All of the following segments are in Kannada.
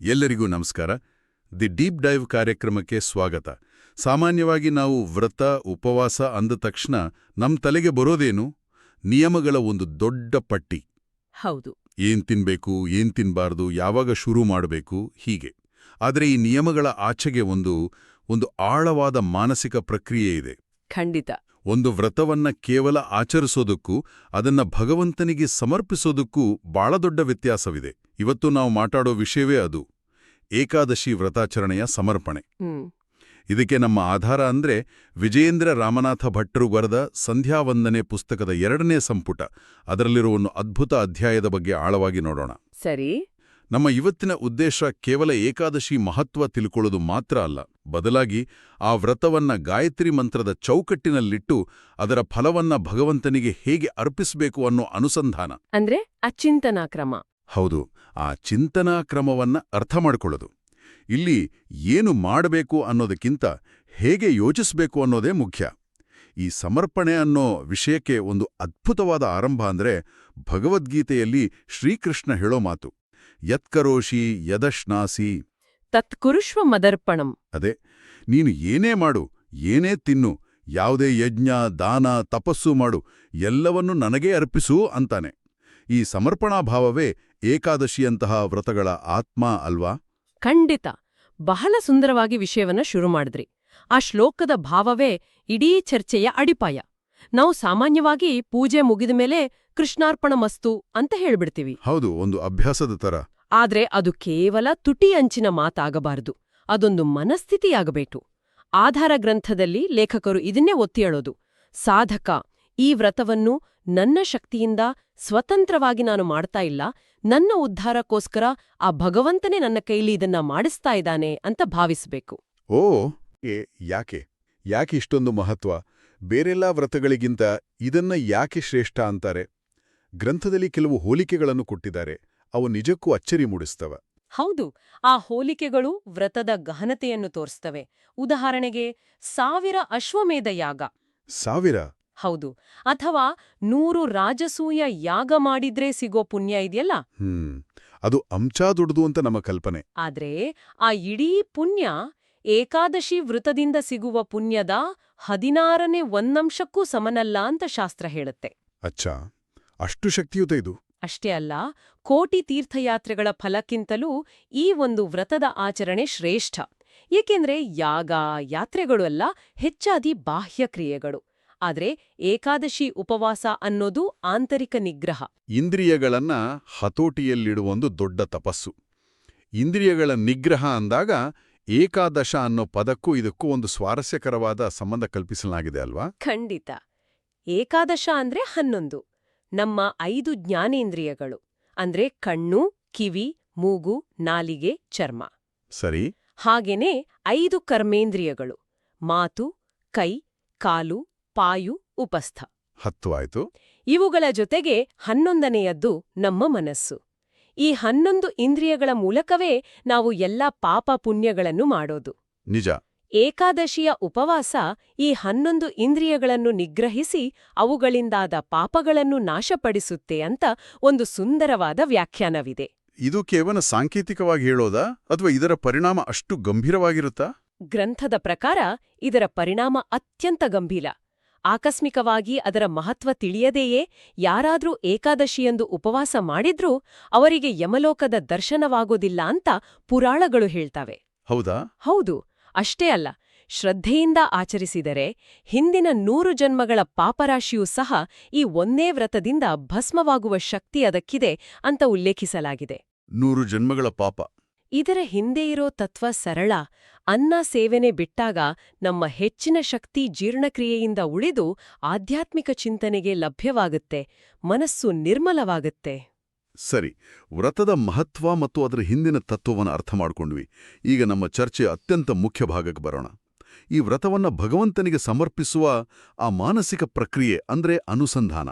ಎಲ್ಲರಿಗೂ ನಮಸ್ಕಾರ. ದಿ ಡೀಪ್ ಡೈವ್ ಕಾರ್ಯಕ್ರಮಕ್ಕೆ ಸ್ವಾಗತ. ಸಾಮಾನ್ಯವಾಗಿ ನಾವು ವ್ರತ ಉಪವಾಸ ಅಂದ ತಕ್ಷಣ ನಮ್ಮ ತಲೆಗೆ ಬರೋದೇನು? ನಿಯಮಗಳ ಒಂದು ದೊಡ್ಡ ಪಟ್ಟಿ. ಹೌದು. ಏನ್ ತಿನ್ಬೇಕು ಏನ್ ತಿನ್ಬಾರ್ದು ಯಾವಾಗ ಶುರು ಮಾಡಬೇಕು ಹೀಗೆ. ಆದರೆ ಈ ನಿಯಮಗಳ ಆಚೆಗೆ ಒಂದು ಒಂದು ಆಳವಾದ ಮಾನಸಿಕ ಪ್ರಕ್ರಿಯೆ ಇದೆ. ಖಂಡಿತ. ಒಂದು ವ್ರತವನ್ನ ಕೇವಲ ಆಚರಿಸೋದಕ್ಕೂ ಅದನ್ನ ಭಗವಂತನಿಗೆ ಸಮರ್ಪಿಸೋದಕ್ಕೂ ಬಹಳ ದೊಡ್ಡ ವ್ಯತ್ಯಾಸವಿದೆ. ಇವತ್ತು ನಾವು ಮಾತಾಡೋ ವಿಷಯವೇ ಅದು. ಏಕಾದಶಿ ವ್ರತಾಚರಣೆಯ ಸಮರ್ಪಣೆ. ಇದಕ್ಕೆ ನಮ್ಮ ಆಧಾರ ಅಂದ್ರೆ ವಿಜಯೇಂದ್ರ ರಾಮನಾಥ ಭಟ್ರು ಬರೆದ ಸಂಧ್ಯಾವಂದನೆ ಪುಸ್ತಕದ ಎರಡನೇ ಸಂಪುಟ. ಅದರಲ್ಲಿರುವ ಒಂದು ಅದ್ಭುತ ಅಧ್ಯಾಯದ ಬಗ್ಗೆ ಆಳವಾಗಿ ನೋಡೋಣ. ಸರಿ. ನಮ್ಮ ಇವತ್ತಿನ ಉದ್ದೇಶ ಕೇವಲ ಏಕಾದಶಿ ಮಹತ್ವ ತಿಳ್ಕೊಳ್ಳೋದು ಮಾತ್ರ ಅಲ್ಲ. ಬದಲಾಗಿ ಆ ವ್ರತವನ್ನ ಗಾಯತ್ರಿ ಮಂತ್ರದ ಚೌಕಟ್ಟಿನಲ್ಲಿಟ್ಟು ಅದರ ಫಲವನ್ನ ಭಗವಂತನಿಗೆ ಹೇಗೆ ಅರ್ಪಿಸಬೇಕು ಅನ್ನೋ ಅನುಸಂಧಾನ. ಅಂದ್ರೆ ಅಚಿಂತನಾ ಕ್ರಮ. ಹೌದು ಆ ಚಿಂತನಾ ಕ್ರಮವನ್ನ ಅರ್ಥ ಮಾಡಿಕೊಳ್ಳೋದು. ಇಲ್ಲಿ ಏನು ಮಾಡಬೇಕು ಅನ್ನೋದಕ್ಕಿಂತ ಹೇಗೆ ಯೋಚಿಸಬೇಕು ಅನ್ನೋದೇ ಮುಖ್ಯ. ಈ ಸಮರ್ಪಣೆ ಅನ್ನೋ ವಿಷಯಕ್ಕೆ ಒಂದು ಅದ್ಭುತವಾದ ಆರಂಭ ಅಂದ್ರೆ ಭಗವದ್ಗೀತೆಯಲ್ಲಿ ಶ್ರೀಕೃಷ್ಣ ಹೇಳೋ ಮಾತು ಯತ್ಕರೋಷಿ ಯದಶ್ನಾಸಿ. ತತ್ಕುರುಷ್ವ ಮದರ್ಪಣಂ. ಅದೇ ನೀನು ಏನೇ ಮಾಡು ಏನೇ ತಿನ್ನು ಯಾವುದೇ ಯಜ್ಞ ದಾನ ತಪಸ್ಸು ಮಾಡು ಎಲ್ಲವನ್ನೂ ನನಗೇ ಅರ್ಪಿಸು ಅಂತಾನೆ. ಈ ಸಮರ್ಪಣಾಭಾವವೇ ಏಕಾದಶಿಯಂತಹ ವ್ರತಗಳ ಆತ್ಮ ಅಲ್ವಾ? ಖಂಡಿತ. ಬಹಳ ಸುಂದರವಾಗಿ ವಿಷಯವನ್ನ ಶುರು ಮಾಡಿದ್ರಿ. ಆ ಶ್ಲೋಕದ ಭಾವವೇ ಇಡೀ ಚರ್ಚೆಯ ಅಡಿಪಾಯ. ನಾವು ಸಾಮಾನ್ಯವಾಗಿ ಪೂಜೆ ಮುಗಿದ ಮೇಲೆ ಕೃಷ್ಣಾರ್ಪಣ ಮಸ್ತು ಅಂತ ಹೇಳ್ಬಿಡ್ತೀವಿ. ಹೌದು ಒಂದು ಅಭ್ಯಾಸದ ತರ. ಆದ್ರೆ ಅದು ಕೇವಲ ತುಟಿ ಅಂಚಿನ ಮಾತಾಗಬಾರದು. ಅದೊಂದು ಮನಸ್ಥಿತಿಯಾಗಬೇಕು. ಆಧಾರ ಗ್ರಂಥದಲ್ಲಿ ಲೇಖಕರು ಇದನ್ನೇ ಒತ್ತಿ ಹೇಳೋದು. ಸಾಧಕ ಈ ವ್ರತವನ್ನು ನನ್ನ ಶಕ್ತಿಯಿಂದ ಸ್ವತಂತ್ರವಾಗಿ ನಾನು ಮಾಡ್ತಾ ಇಲ್ಲ. ನನ್ನ ಉದ್ಧಾರಕ್ಕೋಸ್ಕರ ಆ ಭಗವಂತನೇ ನನ್ನ ಕೈಲಿ ಇದನ್ನ ಮಾಡಿಸ್ತಾ ಇದ್ದಾನೆ ಅಂತ ಭಾವಿಸಬೇಕು. ಓ ಏ ಯಾಕೆ? ಯಾಕೆ ಇಷ್ಟೊಂದು ಮಹತ್ವ? ಬೇರೆಲ್ಲಾ ವ್ರತಗಳಿಗಿಂತ ಇದನ್ನ ಯಾಕೆ ಶ್ರೇಷ್ಠ ಅಂತಾರೆ? ಗ್ರಂಥದಲ್ಲಿ ಕೆಲವು ಹೋಲಿಕೆಗಳನ್ನು ಕೊಟ್ಟಿದ್ದಾರೆ. ಅವು ನಿಜಕ್ಕೂ ಅಚ್ಚರಿ ಮೂಡಿಸ್ತವ. ಹೌದು ಆ ಹೋಲಿಕೆಗಳು ವ್ರತದ ಗಹನತೆಯನ್ನು ತೋರಿಸ್ತವೆ. ಉದಾಹರಣೆಗೆ ಸಾವಿರ ಅಶ್ವಮೇಧ ಯಾಗ. ಸಾವಿರ? ಹೌದು. ಅಥವಾ ನೂರು ರಾಜಸೂಯ ಯಾಗ ಮಾಡಿದ್ರೆ ಸಿಗೋ ಪುಣ್ಯ ಇದೆಯಲ್ಲ? ಹ್ಮ್. ಅದು ಅಂಚಾ ದುಡ್ದು ಅಂತ ನಮ್ಮ ಕಲ್ಪನೆ. ಆದ್ರೆ ಆ ಇಡೀ ಪುಣ್ಯ ಏಕಾದಶಿ ವೃತದಿಂದ ಸಿಗುವ ಪುಣ್ಯದ ಹದಿನಾರನೇ ಒಂದಂಶಕ್ಕೂ ಸಮನಲ್ಲ ಅಂತ ಶಾಸ್ತ್ರ ಹೇಳುತ್ತೆ. ಅಚ್ಚಾ. ಅಷ್ಟು ಶಕ್ತಿಯುತ ಇದು. ಅಷ್ಟೇ ಅಲ್ಲ ಕೋಟಿ ತೀರ್ಥಯಾತ್ರೆಗಳ ಫಲಕ್ಕಿಂತಲೂ ಈ ಒಂದು ವ್ರತದ ಆಚರಣೆ ಶ್ರೇಷ್ಠ. ಏಕೆಂದ್ರೆ ಯಾಗ ಯಾತ್ರೆಗಳು ಅಲ್ಲ ಹೆಚ್ಚಾದಿ ಬಾಹ್ಯ ಕ್ರಿಯೆಗಳು. ಆದ್ರೆ ಏಕಾದಶಿ ಉಪವಾಸ ಅನ್ನೋದು ಆಂತರಿಕ ನಿಗ್ರಹ. ಇಂದ್ರಿಯಗಳನ್ನ ಹತೋಟಿಯಲ್ಲಿಡುವ ಒಂದು ದೊಡ್ಡ ತಪಸ್ಸು. ಇಂದ್ರಿಯಗಳ ನಿಗ್ರಹ ಅಂದಾಗ ಏಕಾದಶ ಅನ್ನೋ ಪದಕ್ಕೂ ಇದಕ್ಕೂ ಒಂದು ಸ್ವಾರಸ್ಯಕರವಾದ ಸಂಬಂಧ ಕಲ್ಪಿಸಲಾಗಿದೆ ಅಲ್ವಾ? ಖಂಡಿತ. ಏಕಾದಶ ಅಂದ್ರೆ ಹನ್ನೊಂದು. ನಮ್ಮ ಐದು ಜ್ಞಾನೇಂದ್ರಿಯಗಳು. ಅಂದ್ರೆ ಕಣ್ಣು ಕಿವಿ ಮೂಗು ನಾಲಿಗೆ ಚರ್ಮ. ಸರಿ. ಹಾಗೇನೇ ಐದು ಕರ್ಮೇಂದ್ರಿಯಗಳು. ಮಾತು ಕೈ ಕಾಲು ಪಾಯು ಉಪಸ್ಥ. ಹತ್ತು ಆಯಿತು. ಇವುಗಳ ಜೊತೆಗೆ ಹನ್ನೊಂದನೆಯದ್ದು ನಮ್ಮ ಮನಸ್ಸು. ಈ ಹನ್ನೊಂದು ಇಂದ್ರಿಯಗಳ ಮೂಲಕವೇ ನಾವು ಎಲ್ಲ ಪಾಪ ಪುಣ್ಯಗಳನ್ನು ಮಾಡೋದು. ನಿಜ. ಏಕಾದಶಿಯ ಉಪವಾಸ ಈ ಹನ್ನೊಂದು ಇಂದ್ರಿಯಗಳನ್ನು ನಿಗ್ರಹಿಸಿ ಅವುಗಳಿಂದಾದ ಪಾಪಗಳನ್ನು ನಾಶಪಡಿಸುತ್ತೆ ಅಂತ ಒಂದು ಸುಂದರವಾದ ವ್ಯಾಖ್ಯಾನವಿದೆ. ಇದು ಕೇವಲ ಸಾಂಕೇತಿಕವಾಗಿ ಹೇಳೋದಾ ಅಥವಾ ಇದರ ಪರಿಣಾಮ ಅಷ್ಟು ಗಂಭೀರವಾಗಿರುತ್ತಾ? ಗ್ರಂಥದ ಪ್ರಕಾರ ಇದರ ಪರಿಣಾಮ ಅತ್ಯಂತ ಗಂಭೀರ. ಆಕಸ್ಮಿಕವಾಗಿ ಅದರ ಮಹತ್ವ ತಿಳಿಯದೆಯೇ? ಯಾರಾದ್ರೂ ಏಕಾದಶಿಯೆಂದು ಉಪವಾಸ ಮಾಡಿದ್ರೂ ಅವರಿಗೆ ಯಮಲೋಕದ ದರ್ಶನವಾಗೋದಿಲ್ಲ ಅಂತ ಪುರಾಣಗಳು ಹೇಳ್ತವೆ. ಹೌದಾ? ಹೌದು. ಅಷ್ಟೇ ಅಲ್ಲ ಶ್ರದ್ಧೆಯಿಂದ ಆಚರಿಸಿದರೆ ಹಿಂದಿನ ನೂರು ಜನ್ಮಗಳ ಪಾಪರಾಶಿಯೂ ಸಹ ಈ ಒಂದೇ ವ್ರತದಿಂದ ಭಸ್ಮವಾಗುವ ಶಕ್ತಿ ಅದಕ್ಕಿದೆ ಅಂತ ಉಲ್ಲೇಖಿಸಲಾಗಿದೆ. ನೂರು ಜನ್ಮಗಳ ಪಾಪ. ಇದರ ಹಿಂದೆ ಇರೋ ತತ್ವ ಸರಳ. ಅನ್ನ ಸೇವನೆ ಬಿಟ್ಟಾಗ ನಮ್ಮ ಹೆಚ್ಚಿನ ಶಕ್ತಿ ಜೀರ್ಣಕ್ರಿಯೆಯಿಂದ ಉಳಿದು ಆಧ್ಯಾತ್ಮಿಕ ಚಿಂತನೆಗೆ ಲಭ್ಯವಾಗುತ್ತೆ. ಮನಸ್ಸು ನಿರ್ಮಲವಾಗುತ್ತೆ. ಸರಿ, ವ್ರತದ ಮಹತ್ವ ಮತ್ತು ಅದರ ಹಿಂದಿನ ತತ್ವವನ್ನು ಅರ್ಥ ಮಾಡಿಕೊಂಡ್ವಿ. ಈಗ ನಮ್ಮ ಚರ್ಚೆ ಅತ್ಯಂತ ಮುಖ್ಯ ಭಾಗಕ್ಕೆ ಬರೋಣ. ಈ ವ್ರತವನ್ನ ಭಗವಂತನಿಗೆ ಸಮರ್ಪಿಸುವ ಆ ಮಾನಸಿಕ ಪ್ರಕ್ರಿಯೆ ಅಂದ್ರೆ ಅನುಸಂಧಾನ.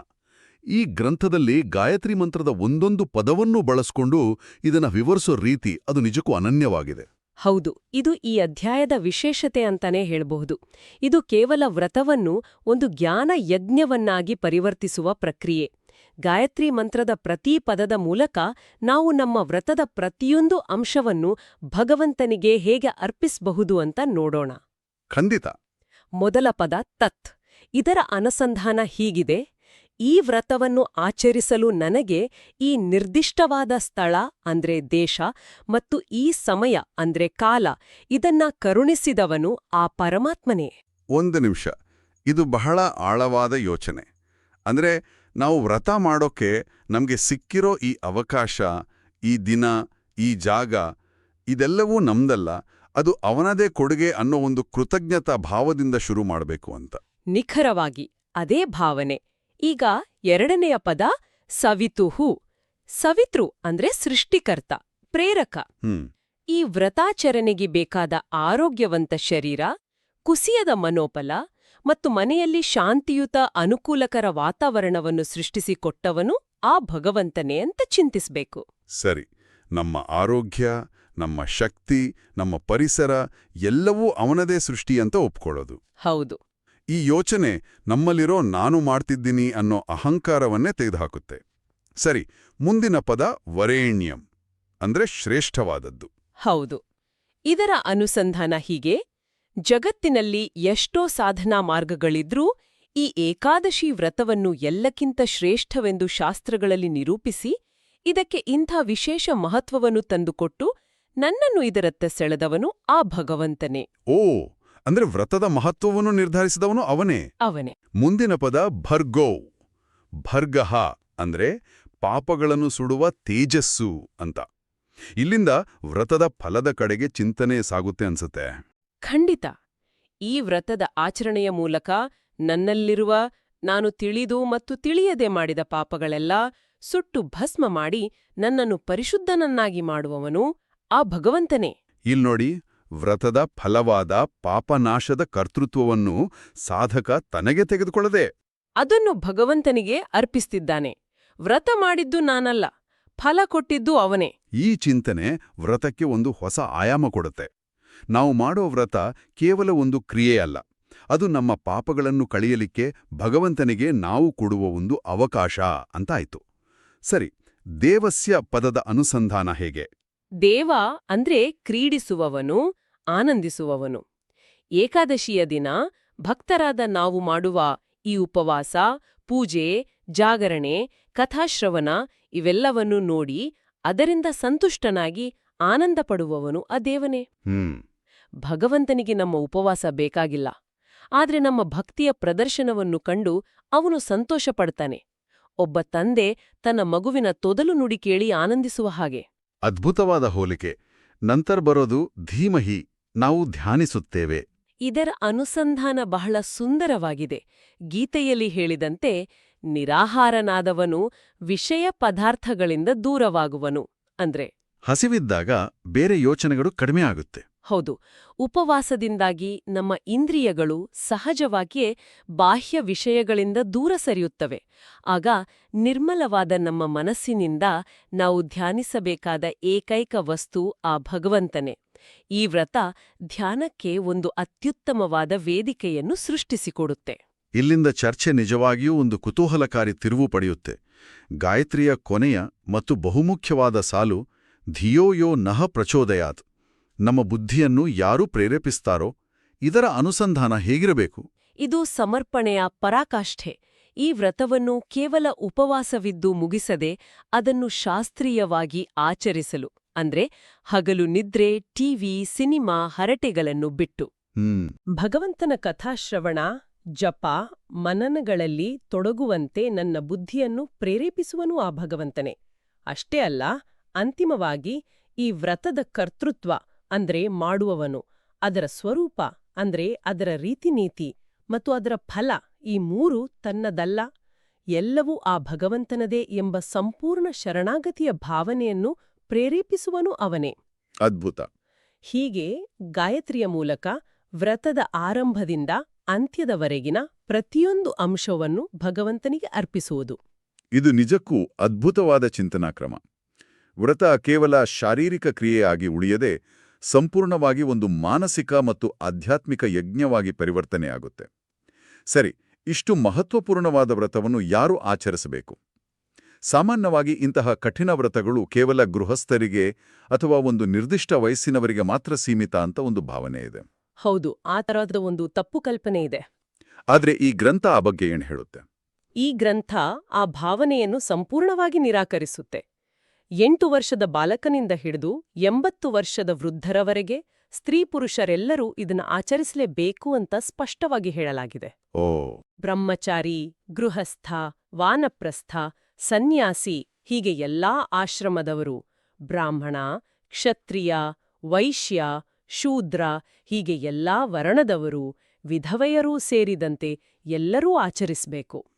ಈ ಗ್ರಂಥದಲ್ಲಿ ಗಾಯತ್ರಿ ಮಂತ್ರದ ಒಂದೊಂದು ಪದವನ್ನೂ ಬಳಸ್ಕೊಂಡು ಇದನ್ನ ವಿವರಿಸೋ ರೀತಿ ಅದು ನಿಜಕ್ಕೂ ಅನನ್ಯವಾಗಿದೆ. ಹೌದು ಇದು ಈ ಅಧ್ಯಾಯದ ವಿಶೇಷತೆ ಅಂತಾನೆ ಹೇಳಬಹುದು. ಇದು ಕೇವಲ ವ್ರತವನ್ನು ಒಂದು ಜ್ಞಾನ ಯಜ್ಞವನ್ನಾಗಿ ಪರಿವರ್ತಿಸುವ ಪ್ರಕ್ರಿಯೆ. ಗಾಯತ್ರಿ ಮಂತ್ರದ ಪ್ರತಿ ಪದದ ಮೂಲಕ ನಾವು ನಮ್ಮ ವ್ರತದ ಪ್ರತಿಯೊಂದು ಅಂಶವನ್ನು ಭಗವಂತನಿಗೆ ಹೇಗೆ ಅರ್ಪಿಸಬಹುದು ಅಂತ ನೋಡೋಣ. ಖಂಡಿತ. ಮೊದಲ ಪದ ತತ್. ಇದರ ಅನುಸಂಧಾನ ಹೀಗಿದೆ. ಈ ವ್ರತವನ್ನು ಆಚರಿಸಲು ನನಗೆ ಈ ನಿರ್ದಿಷ್ಟವಾದ ಸ್ಥಳ ಅಂದ್ರೆ ದೇಶ ಮತ್ತು ಈ ಸಮಯ ಅಂದ್ರೆ ಕಾಲ ಇದನ್ನ ಕರುಣಿಸಿದವನು ಆ ಪರಮಾತ್ಮನೇ. ಒಂದು ನಿಮಿಷ. ಇದು ಬಹಳ ಆಳವಾದ ಯೋಚನೆ. ಅಂದ್ರೆ ನಾವು ವ್ರತ ಮಾಡೋಕೆ ನಮಗೆ ಸಿಕ್ಕಿರೋ ಈ ಅವಕಾಶ ಈ ದಿನ ಈ ಜಾಗ ಇದೆಲ್ಲವೂ ನಮ್ದಲ್ಲ ಅದು ಅವನದೇ ಕೊಡುಗೆ ಅನ್ನೋ ಒಂದು ಕೃತಜ್ಞತಾ ಭಾವದಿಂದ ಶುರು ಮಾಡಬೇಕು ಅಂತ. ನಿಖರವಾಗಿ ಅದೇ ಭಾವನೆ. ಈಗ ಎರಡನೆಯ ಪದ ಸವಿತುಹು. ಸವಿತೃ ಅಂದ್ರೆ ಸೃಷ್ಟಿಕರ್ತ ಪ್ರೇರಕ. ಈ ವ್ರತಾಚರಣೆಗೆ ಬೇಕಾದ ಆರೋಗ್ಯವಂತ ಶರೀರ ಕುಸಿಯದ ಮನೋಬಲ ಮತ್ತು ಮನೆಯಲ್ಲಿ ಶಾಂತಿಯುತ ಅನುಕೂಲಕರ ವಾತಾವರಣವನ್ನು ಸೃಷ್ಟಿಸಿಕೊಟ್ಟವನು ಆ ಭಗವಂತನೇ ಅಂತ ಚಿಂತಿಸಬೇಕು. ಸರಿ. ನಮ್ಮ ಆರೋಗ್ಯ ನಮ್ಮ ಶಕ್ತಿ ನಮ್ಮ ಪರಿಸರ ಎಲ್ಲವೂ ಅವನದೇ ಸೃಷ್ಟಿ ಅಂತ ಒಪ್ಕೊಳ್ಳೋದು. ಹೌದು. ಈ ಯೋಚನೆ ನಮ್ಮಲ್ಲಿರೋ ನಾನು ಮಾಡ್ತಿದ್ದೀನಿ ಅನ್ನೋ ಅಹಂಕಾರವನ್ನೇ ತೆಗೆದುಹಾಕುತ್ತೆ. ಸರಿ ಮುಂದಿನ ಪದ ವರೇಣ್ಯಂ ಅಂದ್ರೆ ಶ್ರೇಷ್ಠವಾದದ್ದು. ಹೌದು. ಇದರ ಅನುಸಂಧಾನ ಹೀಗೆ ಜಗತ್ತಿನಲ್ಲಿ ಎಷ್ಟೋ ಸಾಧನಾ ಮಾರ್ಗಗಳಿದ್ರೂ ಈ ಏಕಾದಶಿ ವ್ರತವನ್ನು ಎಲ್ಲಕ್ಕಿಂತ ಶ್ರೇಷ್ಠವೆಂದು ಶಾಸ್ತ್ರಗಳಲ್ಲಿ ನಿರೂಪಿಸಿ ಇದಕ್ಕೆ ಇಂಥ ವಿಶೇಷ ಮಹತ್ವವನ್ನು ತಂದುಕೊಟ್ಟು ನನ್ನನ್ನು ಇದರತ್ತ ಸೆಳೆದವನು ಆ ಭಗವಂತನೇ. ಓ ಅಂದ್ರೆ ವ್ರತದ ಮಹತ್ವವನ್ನು ನಿರ್ಧರಿಸಿದವನು ಅವನೇ. ಅವನೇ. ಮುಂದಿನ ಪದ ಭರ್ಗೋ. ಭರ್ಗಹ ಅಂದ್ರೆ ಪಾಪಗಳನ್ನು ಸುಡುವ ತೇಜಸ್ಸು ಅಂತ. ಇಲ್ಲಿಂದ ವ್ರತದ ಫಲದ ಕಡೆಗೆ ಚಿಂತನೆ ಸಾಗುತ್ತೆ ಅನ್ಸುತ್ತೆ. ಖಂಡಿತ. ಈ ವ್ರತದ ಆಚರಣೆಯ ಮೂಲಕ ನನ್ನಲ್ಲಿರುವ ನಾನು ತಿಳಿದು ಮತ್ತು ತಿಳಿಯದೆ ಮಾಡಿದ ಪಾಪಗಳೆಲ್ಲ ಸುಟ್ಟು ಭಸ್ಮ ಮಾಡಿ ನನ್ನನ್ನು ಪರಿಶುದ್ಧನನ್ನಾಗಿ ಮಾಡುವವನು ಆ ಭಗವಂತನೇ. ಇಲ್ನೋಡಿ ವ್ರತದ ಫಲವಾದ ಪಾಪನಾಶದ ಕರ್ತೃತ್ವವನ್ನು ಸಾಧಕ ತನಗೆ ತೆಗೆದುಕೊಳ್ಳದೆ ಅದನ್ನು ಭಗವಂತನಿಗೆ ಅರ್ಪಿಸ್ತಿದ್ದಾನೆ. ವ್ರತ ಮಾಡಿದ್ದು ನಾನಲ್ಲ ಫಲ ಕೊಟ್ಟಿದ್ದು ಅವನೇ. ಈ ಚಿಂತನೆ ವ್ರತಕ್ಕೆ ಒಂದು ಹೊಸ ಆಯಾಮ ಕೊಡುತ್ತೆ. ನಾವು ಮಾಡೋ ವ್ರತ ಕೇವಲ ಒಂದು ಕ್ರಿಯೆಯಲ್ಲ ಅದು ನಮ್ಮ ಪಾಪಗಳನ್ನು ಕಳೆಯಲಿಕ್ಕೆ ಭಗವಂತನಿಗೆ ನಾವು ಕೊಡುವ ಒಂದು ಅವಕಾಶ ಅಂತಾಯ್ತು. ಸರಿ ದೇವಸ್ಯ ಪದದ ಅನುಸಂಧಾನ ಹೇಗೆ? ದೇವ ಅಂದ್ರೆ ಕ್ರೀಡಿಸುವವನು ಆನಂದಿಸುವವನು. ಏಕಾದಶಿಯ ದಿನ ಭಕ್ತರಾದ ನಾವು ಮಾಡುವ ಈ ಉಪವಾಸ ಪೂಜೆ ಜಾಗರಣೆ ಕಥಾಶ್ರವಣ ಇವೆಲ್ಲವನ್ನೂ ನೋಡಿ ಅದರಿಂದ ಸಂತುಷ್ಟನಾಗಿ ಆನಂದ ಪಡುವವನು ಆ ದೇವನೇ. ಭಗವಂತನಿಗೆ ನಮ್ಮ ಉಪವಾಸ ಬೇಕಾಗಿಲ್ಲ. ಆದ್ರೆ ನಮ್ಮ ಭಕ್ತಿಯ ಪ್ರದರ್ಶನವನ್ನು ಕಂಡು ಅವನು ಸಂತೋಷ ಪಡ್ತಾನೆ ಒಬ್ಬ ತಂದೆ ತನ್ನ ಮಗುವಿನ ತೊದಲು ನುಡಿ ಕೇಳಿ ಆನಂದಿಸುವ ಹಾಗೆ. ಅದ್ಭುತವಾದ ಹೋಲಿಕೆ. ನಂತರ ಬರೋದು ಧೀಮಹಿ ನಾವು ಧ್ಯಾನಿಸುತ್ತೇವೆ. ಇದರ ಅನುಸಂಧಾನ ಬಹಳ ಸುಂದರವಾಗಿದೆ. ಗೀತೆಯಲ್ಲಿ ಹೇಳಿದಂತೆ ನಿರಾಹಾರನಾದವನು ವಿಷಯ ಪದಾರ್ಥಗಳಿಂದ ದೂರವಾಗುವನು. ಅಂದ್ರೆ ಹಸಿವಿದ್ದಾಗ ಬೇರೆ ಯೋಚನೆಗಳು ಕಡಿಮೆ ಆಗುತ್ತೆ. ಹೌದು, ಉಪವಾಸದಿಂದಾಗಿ ನಮ್ಮ ಇಂದ್ರಿಯಗಳು ಸಹಜವಾಗಿಯೇ ಬಾಹ್ಯ ವಿಷಯಗಳಿಂದ ದೂರ ಸರಿಯುತ್ತವೆ. ಆಗ ನಿರ್ಮಲವಾದ ನಮ್ಮ ಮನಸ್ಸಿನಿಂದ ನಾವು ಧ್ಯಾನಿಸಬೇಕಾದ ಏಕೈಕ ವಸ್ತು ಆ ಭಗವಂತನೇ. ಈ ವ್ರತ ಧ್ಯಾನಕ್ಕೆ ಒಂದು ಅತ್ಯುತ್ತಮವಾದ ವೇದಿಕೆಯನ್ನು ಸೃಷ್ಟಿಸಿಕೊಡುತ್ತೆ. ಇಲ್ಲಿಂದ ಚರ್ಚೆ ನಿಜವಾಗಿಯೂ ಒಂದು ಕುತೂಹಲಕಾರಿ ತಿರುವು ಪಡೆಯುತ್ತೆ. ಗಾಯತ್ರಿಯ ಕೊನೆಯ ಮತ್ತು ಬಹುಮುಖ್ಯವಾದ ಸಾಲು ಧಿಯೋಯೋ ನಹ ಪ್ರಚೋದಯಾತ್. ನಮ್ಮ ಬುದ್ಧಿಯನ್ನು ಯಾರು ಪ್ರೇರೇಪಿಸ್ತಾರೋ ಇದರ ಅನುಸಂಧಾನ ಹೇಗಿರಬೇಕು? ಇದು ಸಮರ್ಪಣೆಯ ಪರಾಕಾಷ್ಠೆ. ಈ ವ್ರತವನ್ನು ಕೇವಲ ಉಪವಾಸವಿದ್ದು ಮುಗಿಸದೆ ಅದನ್ನು ಶಾಸ್ತ್ರೀಯವಾಗಿ ಆಚರಿಸಲು ಅಂದ್ರೆ ಹಗಲು ನಿದ್ರೆ ಟಿವಿ ಸಿನಿಮಾ ಹರಟೆಗಳನ್ನು ಬಿಟ್ಟು. ಭಗವಂತನ ಕಥಾಶ್ರವಣ ಜಪ ಮನನಗಳಲ್ಲಿ ತೊಡಗುವಂತೆ ನನ್ನ ಬುದ್ಧಿಯನ್ನು ಪ್ರೇರೇಪಿಸುವನು ಆ ಭಗವಂತನೇ. ಅಷ್ಟೇ ಅಲ್ಲ ಅಂತಿಮವಾಗಿ ಈ ವ್ರತದ ಕರ್ತೃತ್ವ ಅಂದ್ರೆ ಮಾಡುವವನು. ಅದರ ಸ್ವರೂಪ ಅಂದ್ರೆ ಅದರ ರೀತಿನೀತಿ ಮತ್ತು ಅದರ ಫಲ ಈ ಮೂರು ತನ್ನದಲ್ಲ. ಎಲ್ಲವೂ ಆ ಭಗವಂತನದೇ ಎಂಬ ಸಂಪೂರ್ಣ ಶರಣಾಗತಿಯ ಭಾವನೆಯನ್ನು ಪ್ರೇರೇಪಿಸುವನು ಅವನೇ. ಅದ್ಭುತ. ಹೀಗೆ ಗಾಯತ್ರಿಯ ಮೂಲಕ ವ್ರತದ ಆರಂಭದಿಂದ ಅಂತ್ಯದವರೆಗಿನ ಪ್ರತಿಯೊಂದು ಅಂಶವನ್ನು ಭಗವಂತನಿಗೆ ಅರ್ಪಿಸುವುದು. ಇದು ನಿಜಕ್ಕೂ ಅದ್ಭುತವಾದ ಚಿಂತನಾ ಕ್ರಮ ವ್ರತ ಕೇವಲ ಶಾರೀರಿಕ ಕ್ರಿಯೆಯಾಗಿ ಉಳಿಯದೆ ಸಂಪೂರ್ಣವಾಗಿ ಒಂದು ಮಾನಸಿಕ ಮತ್ತು ಆಧ್ಯಾತ್ಮಿಕ ಯಜ್ಞವಾಗಿ ಪರಿವರ್ತನೆಯಾಗುತ್ತೆ. ಸರಿ ಇಷ್ಟು ಮಹತ್ವಪೂರ್ಣವಾದ ವ್ರತವನ್ನು ಯಾರು ಆಚರಿಸಬೇಕು? ಸಾಮಾನ್ಯವಾಗಿ ಇಂತಹ ಕಠಿಣ ವ್ರತಗಳು ಕೇವಲ ಗೃಹಸ್ಥರಿಗೆ ಅಥವಾ ಒಂದು ನಿರ್ದಿಷ್ಟ ವಯಸ್ಸಿನವರಿಗೆ ಮಾತ್ರ ಸೀಮಿತ ಅಂತ ಒಂದು ಭಾವನೆ ಇದೆ. ಹೌದು ಆ ತರಹದ ಒಂದು ತಪ್ಪು ಕಲ್ಪನೆ ಇದೆ. ಆದರೆ ಈ ಗ್ರಂಥ ಆ ಬಗ್ಗೆ ಏನು ಹೇಳುತ್ತೆ? ಈ ಗ್ರಂಥ ಆ ಭಾವನೆಯನ್ನು ಸಂಪೂರ್ಣವಾಗಿ ನಿರಾಕರಿಸುತ್ತೆ. ಎಂಟು ವರ್ಷದ ಬಾಲಕನಿಂದ ಹಿಡಿದು ಎಂಬತ್ತು ವರ್ಷದ ವೃದ್ಧರವರೆಗೆ ಸ್ತ್ರೀ ಪುರುಷರೆಲ್ಲರೂ ಇದನ್ನು ಆಚರಿಸಲೇಬೇಕು ಅಂತ ಸ್ಪಷ್ಟವಾಗಿ ಹೇಳಲಾಗಿದೆ. ಓ. ಬ್ರಹ್ಮಚಾರಿ ಗೃಹಸ್ಥ ವಾನಪ್ರಸ್ಥ ಸನ್ಯಾಸಿ ಹೀಗೆ ಎಲ್ಲಾ ಆಶ್ರಮದವರು ಬ್ರಾಹ್ಮಣ ಕ್ಷತ್ರಿಯ ವೈಶ್ಯ ಶೂದ್ರ ಹೀಗೆ ಎಲ್ಲಾ ವರ್ಣದವರು ವಿಧವೆಯರೂ ಸೇರಿದಂತೆ ಎಲ್ಲರೂ ಆಚರಿಸಬೇಕು.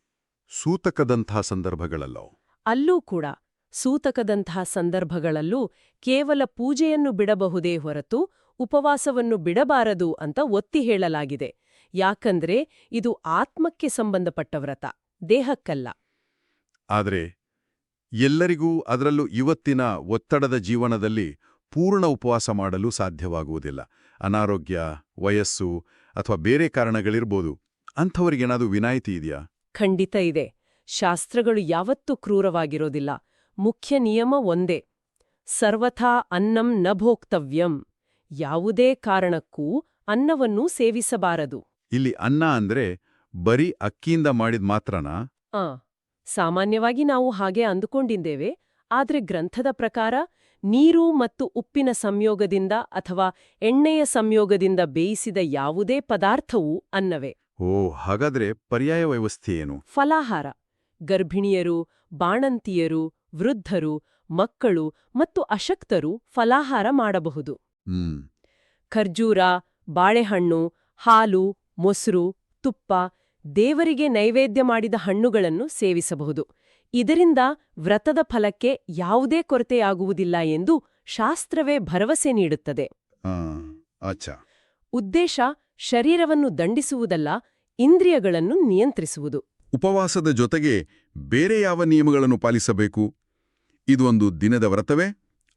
ಸೂತಕದಂಥ ಸಂದರ್ಭಗಳಲ್ಲೋ? ಅಲ್ಲೂ ಕೂಡ ಸೂತಕದಂತಹ ಸಂದರ್ಭಗಳಲ್ಲೂ ಕೇವಲ ಪೂಜೆಯನ್ನು ಬಿಡಬಹುದೇ ಹೊರತು ಉಪವಾಸವನ್ನು ಬಿಡಬಾರದು ಅಂತ ಒತ್ತಿ ಹೇಳಲಾಗಿದೆ. ಯಾಕಂದ್ರೆ ಇದು ಆತ್ಮಕ್ಕೆ ಸಂಬಂಧಪಟ್ಟ ವ್ರತ ದೇಹಕ್ಕಲ್ಲ. ಆದರೆ ಎಲ್ಲರಿಗೂ ಅದರಲ್ಲೂ ಇವತ್ತಿನ ಒತ್ತಡದ ಜೀವನದಲ್ಲಿ ಪೂರ್ಣ ಉಪವಾಸ ಮಾಡಲು ಸಾಧ್ಯವಾಗುವುದಿಲ್ಲ. ಅನಾರೋಗ್ಯ ವಯಸ್ಸು ಅಥವಾ ಬೇರೆ ಕಾರಣಗಳಿರ್ಬೋದು. ಅಂಥವರಿಗೇನಾದರೂ ವಿನಾಯಿತಿ ಇದೆಯಾ? ಖಂಡಿತ ಇದೆ. ಶಾಸ್ತ್ರಗಳು ಯಾವತ್ತೂ ಕ್ರೂರವಾಗಿರೋದಿಲ್ಲ. ಮುಖ್ಯ ನಿಯಮ ಒಂದೇ. ಸರ್ವಥಾ ಅನ್ನಂ ನ ಭೋಕ್ತವ್ಯಂ. ಯಾವುದೇ ಕಾರಣಕ್ಕೂ ಅನ್ನವನ್ನು ಸೇವಿಸಬಾರದು. ಇಲ್ಲಿ ಅನ್ನ ಅಂದ್ರೆ ಬರೀ ಅಕ್ಕಿಯಿಂದ ಮಾಡಿದ ಮಾತ್ರನಾ? ಆ ಸಾಮಾನ್ಯವಾಗಿ ನಾವು ಹಾಗೆ ಅಂದುಕೊಂಡಿದ್ದೇವೆ. ಆದ್ರೆ ಗ್ರಂಥದ ಪ್ರಕಾರ ನೀರು ಮತ್ತು ಉಪ್ಪಿನ ಸಂಯೋಗದಿಂದ ಅಥವಾ ಎಣ್ಣೆಯ ಸಂಯೋಗದಿಂದ ಬೇಯಿಸಿದ ಯಾವುದೇ ಪದಾರ್ಥವೂ ಅನ್ನವೇ. ಓ ಹಾಗಾದ್ರೆ ಪರ್ಯಾಯ ವ್ಯವಸ್ಥೆ ಏನು? ಫಲಾಹಾರ. ಗರ್ಭಿಣಿಯರು ಬಾಣಂತಿಯರು ವೃದ್ಧರು ಮಕ್ಕಳು ಮತ್ತು ಅಶಕ್ತರು ಫಲಾಹಾರ ಮಾಡಬಹುದು. ಖರ್ಜೂರ ಬಾಳೆಹಣ್ಣು ಹಾಲು ಮೊಸರು ತುಪ್ಪ ದೇವರಿಗೆ ನೈವೇದ್ಯ ಮಾಡಿದ ಹಣ್ಣುಗಳನ್ನು ಸೇವಿಸಬಹುದು. ಇದರಿಂದ ವ್ರತದ ಫಲಕ್ಕೆ ಯಾವುದೇ ಕೊರತೆಯಾಗುವುದಿಲ್ಲ ಎಂದು ಶಾಸ್ತ್ರವೇ ಭರವಸೆ ನೀಡುತ್ತದೆ. ಉದ್ದೇಶ ಶರೀರವನ್ನು ದಂಡಿಸುವುದಲ್ಲ ಇಂದ್ರಿಯಗಳನ್ನು ನಿಯಂತ್ರಿಸುವುದು. ಉಪವಾಸದ ಜೊತೆಗೆ ಬೇರೆ ಯಾವ ನಿಯಮಗಳನ್ನು ಪಾಲಿಸಬೇಕು? ಇದು ಒಂದು ದಿನದ ವ್ರತವೇ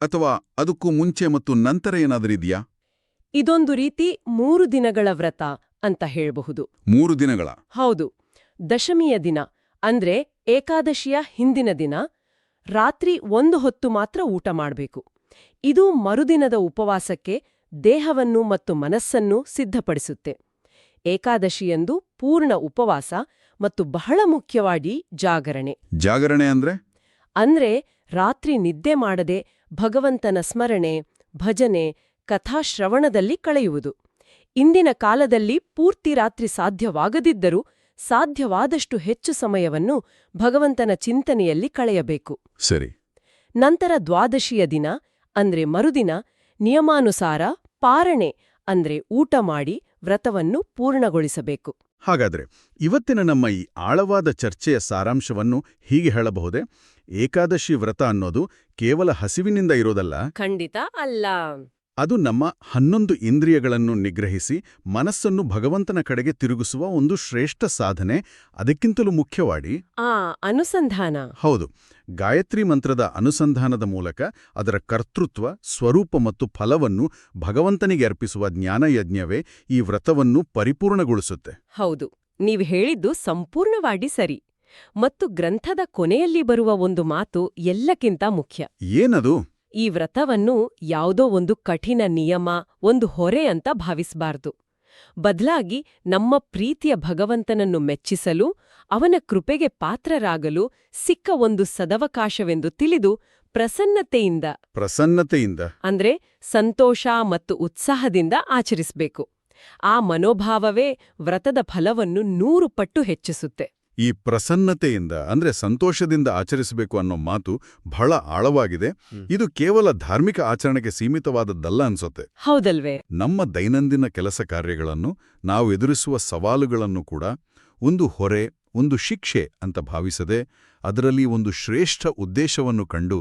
ಅಥವಾ ಅದಕ್ಕೂ ಮುಂಚೆ ಮತ್ತು ನಂತರ ಏನಾದರೂ ಇದೆಯಾ? ಇದೊಂದು ರೀತಿ ಮೂರು ದಿನಗಳ ವ್ರತ ಅಂತ ಹೇಳಬಹುದು. ಮೂರು ದಿನಗಳ? ಹೌದು. ದಶಮಿಯ ದಿನ ಅಂದ್ರೆ ಏಕಾದಶಿಯ ಹಿಂದಿನ ದಿನ ರಾತ್ರಿ ಒಂದು ಹೊತ್ತು ಮಾತ್ರ ಊಟ ಮಾಡಬೇಕು. ಇದು ಮರುದಿನದ ಉಪವಾಸಕ್ಕೆ ದೇಹವನ್ನು ಮತ್ತು ಮನಸ್ಸನ್ನು ಸಿದ್ಧಪಡಿಸುತ್ತೆ. ಏಕಾದಶಿಯಂದು ಪೂರ್ಣ ಉಪವಾಸ ಮತ್ತು ಬಹಳ ಮುಖ್ಯವಾಗಿ ಜಾಗರಣೆ. ಜಾಗರಣೆ ಅಂದ್ರೆ? ಅಂದ್ರೆ ರಾತ್ರಿ ನಿದ್ದೆ ಮಾಡದೆ ಭಗವಂತನ ಸ್ಮರಣೆ ಭಜನೆ ಕಥಾಶ್ರವಣದಲ್ಲಿ ಕಳೆಯುವುದು. ಇಂದಿನ ಕಾಲದಲ್ಲಿ ಪೂರ್ತಿ ರಾತ್ರಿ ಸಾಧ್ಯವಾಗದಿದ್ದರೂ ಸಾಧ್ಯವಾದಷ್ಟು ಹೆಚ್ಚು ಸಮಯವನ್ನು ಭಗವಂತನ ಚಿಂತನೆಯಲ್ಲಿ ಕಳೆಯಬೇಕು. ಸರಿ. ನಂತರ ದ್ವಾದಶಿಯ ದಿನ ಅಂದ್ರೆ ಮರುದಿನ ನಿಯಮಾನುಸಾರ ಪಾರಣೆ ಅಂದ್ರೆ ಊಟ ಮಾಡಿ ವ್ರತವನ್ನು ಪೂರ್ಣಗೊಳಿಸಬೇಕು. ಹಾಗಾದ್ರೆ ಇವತ್ತಿನ ನಮ್ಮ ಈ ಆಳವಾದ ಚರ್ಚೆಯ ಸಾರಾಂಶವನ್ನು ಹೀಗೆ ಹೇಳಬಹುದೇ? ಏಕಾದಶಿ ವ್ರತ ಅನ್ನೋದು ಕೇವಲ ಹಸಿವಿನಿಂದ ಇರೋದಲ್ಲ? ಖಂಡಿತ ಅಲ್ಲ. ಅದು ನಮ್ಮ ಹನ್ನೊಂದು ಇಂದ್ರಿಯಗಳನ್ನು ನಿಗ್ರಹಿಸಿ ಮನಸ್ಸನ್ನು ಭಗವಂತನ ಕಡೆಗೆ ತಿರುಗಿಸುವ ಒಂದು ಶ್ರೇಷ್ಠ ಸಾಧನೆ ಅದಕ್ಕಿಂತಲೂ ಮುಖ್ಯವಾಡಿ ಆ ಅನುಸಂಧಾನ. ಹೌದು ಗಾಯತ್ರಿ ಮಂತ್ರದ ಅನುಸಂಧಾನದ ಮೂಲಕ ಅದರ ಕರ್ತೃತ್ವ ಸ್ವರೂಪ ಮತ್ತು ಫಲವನ್ನು ಭಗವಂತನಿಗೆ ಅರ್ಪಿಸುವ ಜ್ಞಾನಯಜ್ಞವೇ ಈ ವ್ರತವನ್ನು ಪರಿಪೂರ್ಣಗೊಳಿಸುತ್ತೆ. ಹೌದು ನೀವು ಹೇಳಿದ್ದು ಸಂಪೂರ್ಣವಾಗಿ ಸರಿ. ಮತ್ತು ಗ್ರಂಥದ ಕೊನೆಯಲ್ಲಿ ಬರುವ ಒಂದು ಮಾತು ಎಲ್ಲಕ್ಕಿಂತ ಮುಖ್ಯ. ಏನದು? ಈ ವ್ರತವನ್ನು ಯಾವುದೋ ಒಂದು ಕಠಿಣ ನಿಯಮ ಒಂದು ಹೊರೆ ಅಂತ ಭಾವಿಸಬಾರ್ದು. ಬದಲಾಗಿ ನಮ್ಮ ಪ್ರೀತಿಯ ಭಗವಂತನನ್ನು ಮೆಚ್ಚಿಸಲು ಅವನ ಕೃಪೆಗೆ ಪಾತ್ರರಾಗಲು ಸಿಕ್ಕ ಒಂದು ಸದವಕಾಶವೆಂದು ತಿಳಿದು ಪ್ರಸನ್ನತೆಯಿಂದ ಪ್ರಸನ್ನತೆಯಿಂದ. ಅಂದ್ರೆ ಸಂತೋಷ ಮತ್ತು ಉತ್ಸಾಹದಿಂದ ಆಚರಿಸಬೇಕು. ಆ ಮನೋಭಾವವೇ ವ್ರತದ ಫಲವನ್ನು ನೂರು ಪಟ್ಟು ಹೆಚ್ಚಿಸುತ್ತೆ. ಈ ಪ್ರಸನ್ನತೆಯಿಂದ ಅಂದ್ರೆ ಸಂತೋಷದಿಂದ ಆಚರಿಸಬೇಕು ಅನ್ನೋ ಮಾತು ಬಹಳ ಆಳವಾಗಿದೆ. ಇದು ಕೇವಲ ಧಾರ್ಮಿಕ ಆಚರಣೆಗೆ ಸೀಮಿತವಾದದ್ದಲ್ಲ ಅನ್ಸುತ್ತೆ. ಹೌದಲ್ವೇ? ನಮ್ಮ ದೈನಂದಿನ ಕೆಲಸ ಕಾರ್ಯಗಳನ್ನು ನಾವು ಎದುರಿಸುವ ಸವಾಲುಗಳನ್ನು ಕೂಡ ಒಂದು ಹೊರೆ ಒಂದು ಶಿಕ್ಷೆ ಅಂತ ಭಾವಿಸದೆ ಅದರಲ್ಲಿ ಒಂದು ಶ್ರೇಷ್ಠ ಉದ್ದೇಶವನ್ನು ಕಂಡು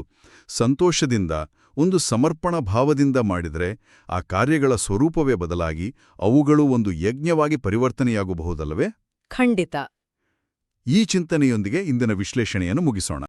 ಸಂತೋಷದಿಂದ ಒಂದು ಸಮರ್ಪಣ ಭಾವದಿಂದ ಮಾಡಿದರೆ ಆ ಕಾರ್ಯಗಳ ಸ್ವರೂಪವೇ ಬದಲಾಗಿ ಅವುಗಳು ಒಂದು ಯಜ್ಞವಾಗಿ ಪರಿವರ್ತನೆಯಾಗಬಹುದಲ್ಲವೇ? ಖಂಡಿತ. ಈ ಚಿಂತನೆಯೊಂದಿಗೆ ಇಂದಿನ ವಿಶ್ಲೇಷಣೆಯನ್ನು ಮುಗಿಸೋಣ.